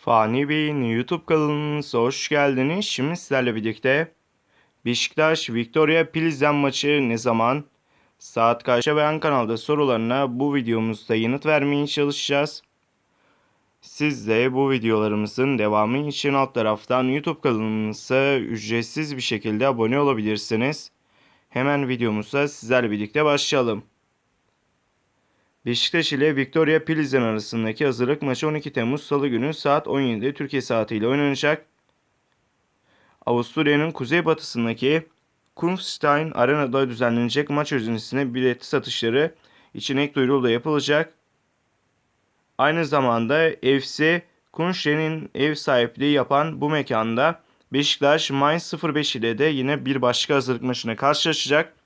Fani Bey'in YouTube kanalınıza hoş geldiniz. Şimdi sizlerle birlikte Beşiktaş Victoria Pilsen maçı ne zaman? Saat kaçta beğen kanalda sorularına bu videomuzda yanıt vermeye çalışacağız. Siz de bu videolarımızın devamı için alt taraftan YouTube kanalımıza ücretsiz bir şekilde abone olabilirsiniz. Hemen videomuza sizlerle birlikte başlayalım. Beşiktaş ile Victoria Pilsen arasındaki hazırlık maçı 12 Temmuz Salı günü saat 17'de Türkiye saatiyle oynanacak. Avusturya'nın kuzeybatısındaki Kungstein Arena'da düzenlenecek maç öncesinde bilet satışları için ek duyuru da yapılacak. Aynı zamanda FC Kungstein'in ev sahipliği yapan bu mekanda Beşiktaş Mainz 05 ile de yine bir başka hazırlık maçına karşılaşacak.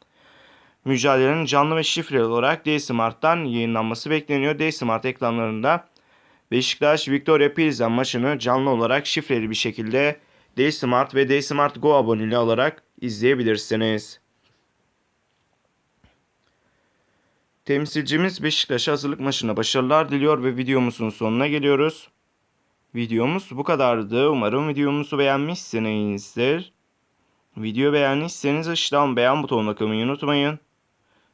Mücadelenin canlı ve şifreli olarak D-Smart'tan yayınlanması bekleniyor. D-Smart ekranlarında Beşiktaş Victoria Pilsen maçını canlı olarak şifreli bir şekilde D-Smart ve D-Smart Go aboneliği alarak izleyebilirsiniz. Temsilcimiz Beşiktaş hazırlık maçına başarılar diliyor ve videomuzun sonuna geliyoruz. Videomuz bu kadardı. Umarım videomuzu beğenmişsinizdir. Video beğendiyseniz aşağıdan beğen butonuna kılmayı unutmayın.